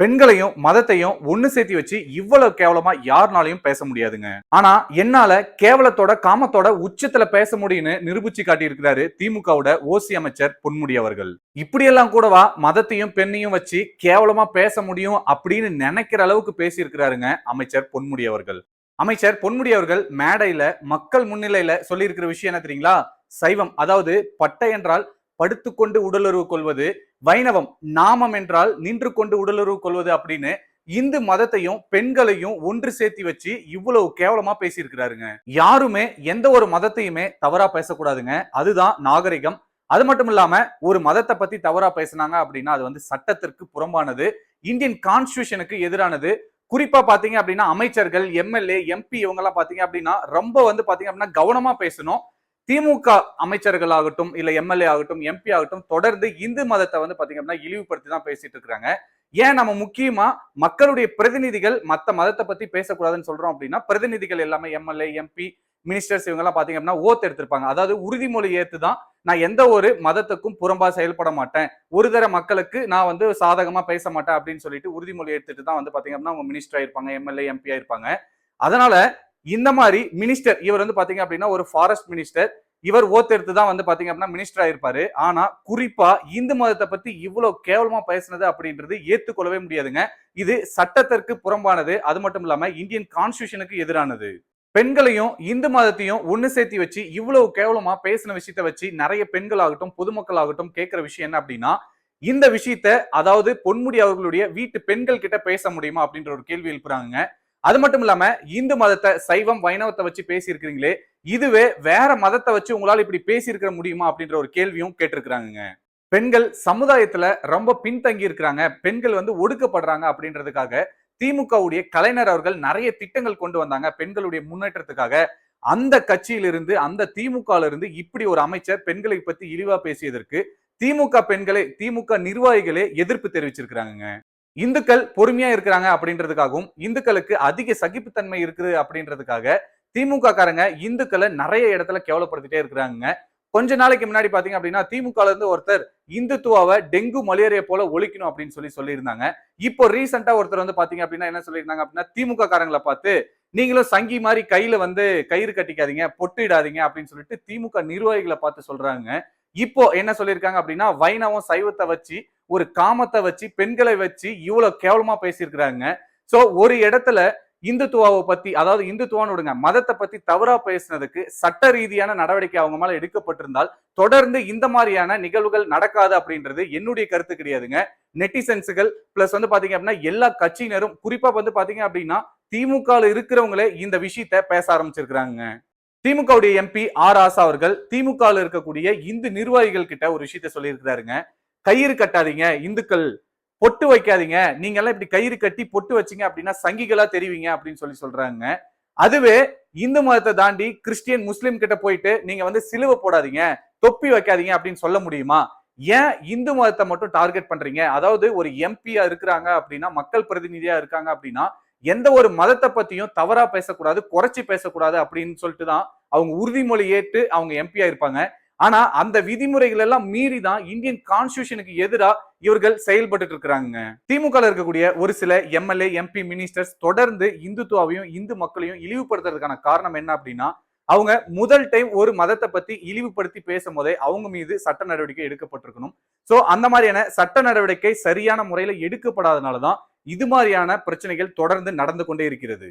பெண்களையும் மதத்தையும் ஒண்ணு சேர்த்து வச்சு இவ்வளவு கேவலமா யாருனாலையும் பேச முடியாதுங்க. ஆனா என்னால கேவலத்தோட காமத்தோட உச்சத்துல பேச முடியும்னு நிரூபிச்சு காட்டியிருக்கிறாரு திமுகவோட ஓசி அமைச்சர் பொன்முடி அவர்கள். இப்படியெல்லாம் கூடவா மதத்தையும் பெண்ணையும் வச்சு கேவலமா பேச முடியும் அப்படின்னு நினைக்கிற அளவுக்கு பேசியிருக்கிறாருங்க அமைச்சர் பொன்முடி அவர்கள். அமைச்சர் பொன்முடி அவர்கள் மேடையில மக்கள் முன்னிலையில சொல்லியிருக்கிற விஷயம் என்ன தெரியுங்களா? சைவம் அதாவது பட்டை என்றால் படுத்துக்கொண்டு உடலுறவு கொள்வது வைணவம் நாமம் என்றால் நின்று கொண்டு உடலுறவு கொள்வது அப்படின்னு இந்து மதத்தையும் பெண்களையும் ஒன்று சேர்த்தி வச்சு இவ்வளவு கேவலமா பேசியிருக்கிறாருங்க. யாருமே எந்த ஒரு மதத்தையுமே தவறா பேசக்கூடாதுங்க. அதுதான் நாகரிகம். அது மட்டும் இல்லாம ஒரு மதத்தை பத்தி தவறா பேசினாங்க அப்படின்னா அது வந்து சட்டத்திற்கு புறம்பானது. இந்தியன் கான்ஸ்டியூஷனுக்கு எதிரானது. குறிப்பா பாத்தீங்க அப்படின்னா அமைச்சர்கள் எம்எல்ஏ எம்பி இவங்க எல்லாம் பாத்தீங்க அப்படின்னா ரொம்ப வந்து பாத்தீங்க அப்படின்னா கவனமா பேசணும். திமுக அமைச்சர்கள் ஆகட்டும் இல்ல எம்எல்ஏ ஆகட்டும் எம்பி ஆகட்டும் தொடர்ந்து இந்து மதத்தை வந்து பாத்தீங்க அப்படின்னா இழிவுபடுத்தி தான் பேசிட்டு இருக்கிறாங்க ஏன் நம்ம முக்கியமா மக்களுடைய பிரதிநிதிகள் மத்த மதத்தை பத்தி பேசக்கூடாதுன்னு சொல்றோம் அப்படின்னா பிரதிநிதிகள் எல்லாமே எம்எல்ஏ எம்பி மினிஸ்டர்ஸ் இவங்க எல்லாம் பாத்தீங்க அப்படின்னா ஓத்து எடுத்திருப்பாங்க. அதாவது உறுதிமொழி ஏத்து தான் நான் எந்த ஒரு மதத்துக்கும் புறம்பா செயல்பட மாட்டேன். ஒரு தர மக்களுக்கு நான் வந்து சாதகமா பேச மாட்டேன் அப்படின்னு சொல்லிட்டு உறுதிமொழி எடுத்துட்டு தான் வந்து பாத்தீங்க அப்படின்னா அவங்க மினிஸ்டர் ஆயிருப்பாங்க எம்எல்ஏ எம்பி ஆயிருப்பாங்க. அதனால இந்த மாதிரி மினிஸ்டர் இவர் வந்து பாத்தீங்க அப்படின்னா ஒரு ஃபாரஸ்ட் மினிஸ்டர் இவர் ஓத்தெடுத்து தான் வந்து பாத்தீங்க அப்படின்னா மினிஸ்டர் ஆயிருப்பாரு. ஆனா குறிப்பா இந்து மதத்தை பத்தி இவ்வளவு கேவலமா பேசுனது அப்படின்றது ஏத்துக்கொள்ளவே முடியாதுங்க. இது சட்டத்திற்கு புறம்பானது. அது மட்டும் இல்லாம இந்தியன் கான்ஸ்டியூஷனுக்கு எதிரானது. பெண்களையும் இந்து மதத்தையும் ஒன்று சேர்த்து வச்சு இவ்வளவு கேவலமா பேசின விஷயத்த வச்சு நிறைய பெண்கள் ஆகட்டும் பொதுமக்கள் ஆகட்டும் கேட்கிற விஷயம் என்ன அப்படின்னா இந்த விஷயத்த அதாவது பொன்முடி அவர்களுடைய வீட்டு பெண்கள் கிட்ட பேச முடியுமா அப்படின்ற ஒரு கேள்வி எழுப்புறாங்க அது மட்டும் இல்லாம இந்து மதத்தை சைவம் வைணவத்தை வச்சு பேசியிருக்கிறீங்களே இதுவே வேற மதத்தை வச்சு உங்களால இப்படி பேசியிருக்க முடியுமா அப்படின்ற ஒரு கேள்வியும் கேட்டிருக்கிறாங்க பெண்கள் சமுதாயத்துல ரொம்ப பின்தங்கி இருக்கிறாங்க. பெண்கள் வந்து ஒடுக்கப்படுறாங்க அப்படின்றதுக்காக திமுகவுடைய கலைஞர் அவர்கள் நிறைய திட்டங்கள் கொண்டு வந்தாங்க பெண்களுடைய முன்னேற்றத்துக்காக. அந்த கட்சியிலிருந்து அந்த திமுகலிருந்து இப்படி ஒரு அமைச்சர் பெண்களை பத்தி இழிவா பேசியதற்கு திமுக பெண்களை திமுக நிர்வாகிகளே எதிர்ப்பு தெரிவிச்சிருக்கிறாங்க இந்துக்கள் பொறுமையா இருக்கிறாங்க அப்படின்றதுக்காகவும் இந்துக்களுக்கு அதிக சகிப்புத்தன்மை இருக்குது அப்படின்றதுக்காக திமுக காரங்க இந்துக்களை நிறைய இடத்துல கேவலப்படுத்திட்டே இருக்கிறாங்க. கொஞ்ச நாளைக்கு முன்னாடி பாத்தீங்க அப்படின்னா திமுக இருந்து ஒருத்தர் இந்துத்துவாவை டெங்கு மலேரியா போல ஒழிக்கணும் அப்படின்னு சொல்லி சொல்லியிருந்தாங்க. இப்போ ரீசெண்டா ஒருத்தர் வந்து பாத்தீங்க அப்படின்னா என்ன சொல்லியிருந்தாங்க அப்படின்னா திமுக காரங்களை பார்த்து நீங்களும் சங்கி மாதிரி கையில வந்து கயிறு கட்டிக்காதீங்க பொட்டிடாதீங்க அப்படின்னு சொல்லிட்டு திமுக நிர்வாகிகளை பார்த்து சொல்றாங்க. இப்போ என்ன சொல்லியிருக்காங்க அப்படின்னா வைணவம் சைவத்தை வச்சு ஒரு காமத்தை வச்சு பெண்களை வச்சு இவ்வளவு கேவலமா பேசியிருக்கிறாங்க. சோ ஒரு இடத்துல இந்துத்துவாவை பத்தி அதாவது இந்துத்துவான்னு விடுங்க மதத்தை பத்தி தவறா பேசினதுக்கு சட்ட ரீதியான நடவடிக்கை அவங்க மேல எடுக்கப்பட்டிருந்தால் தொடர்ந்து இந்த மாதிரியான நிகழ்வுகள் நடக்காது அப்படின்றது என்னுடைய கருத்து கிடையாதுங்க. நெட்டிசன்ஸுகள் பிளஸ் வந்து பாத்தீங்க அப்படின்னா எல்லா கட்சியினரும் குறிப்பா வந்து பாத்தீங்க அப்படின்னா திமுக இருக்கிறவங்களே இந்த விஷயத்த பேச ஆரம்பிச்சிருக்கிறாங்க. திமுகவுடைய எம்பி ஆர் ஆசா அவர்கள் திமுக இருக்கக்கூடிய இந்து நிர்வாகிகள் கிட்ட ஒரு விஷயத்த சொல்லியிருக்கிறாருங்க. கயிறு கட்டாதீங்க இந்துக்கள் பொட்டு வைக்காதீங்க. நீங்க எல்லாம் இப்படி கயிறு கட்டி பொட்டு வச்சீங்க அப்படின்னா சங்கிகளா தெரிவிங்க அப்படின்னு சொல்லி சொல்றாங்க. அதுவே இந்து மதத்தை தாண்டி கிறிஸ்டியன் முஸ்லீம் கிட்ட போயிட்டு நீங்க வந்து சிலுவை போடாதீங்க தொப்பி வைக்காதீங்க அப்படின்னு சொல்ல முடியுமா? ஏன் இந்து மதத்தை மட்டும் டார்கெட் பண்றீங்க? அதாவது ஒரு எம்பியா இருக்கிறாங்க அப்படின்னா மக்கள் பிரதிநிதியா இருக்காங்க அப்படின்னா எந்த ஒரு மதத்தை பத்தியும் தவறா பேசக்கூடாது குறைச்சி பேசக்கூடாது அப்படின்னு சொல்லிட்டு தான் அவங்க உறுதிமொழி ஏற்று அவங்க எம்பியா இருப்பாங்க. ஆனா அந்த விதிமுறைகள் எல்லாம் மீறி தான் இந்தியன் கான்ஸ்டியூஷனுக்கு எதிரா இவர்கள் செயல்பட்டு இருக்கிறாங்க திமுக இருக்கக்கூடிய ஒரு சில எம்எல்ஏ எம்பி மினிஸ்டர்ஸ் தொடர்ந்து இந்துத்துவாவையும் இந்து மக்களையும் இழிவுபடுத்துறதுக்கான காரணம் என்ன அப்படின்னா அவங்க முதல் டைம் ஒரு மதத்தை பத்தி இழிவுபடுத்தி பேசும் போதே அவங்க மீது சட்ட நடவடிக்கை எடுக்கப்பட்டிருக்கணும். சோ அந்த மாதிரியான சட்ட நடவடிக்கை சரியான முறையில எடுக்கப்படாதனாலதான் இது மாதிரியான பிரச்சனைகள் தொடர்ந்து நடந்து கொண்டே இருக்கிறது.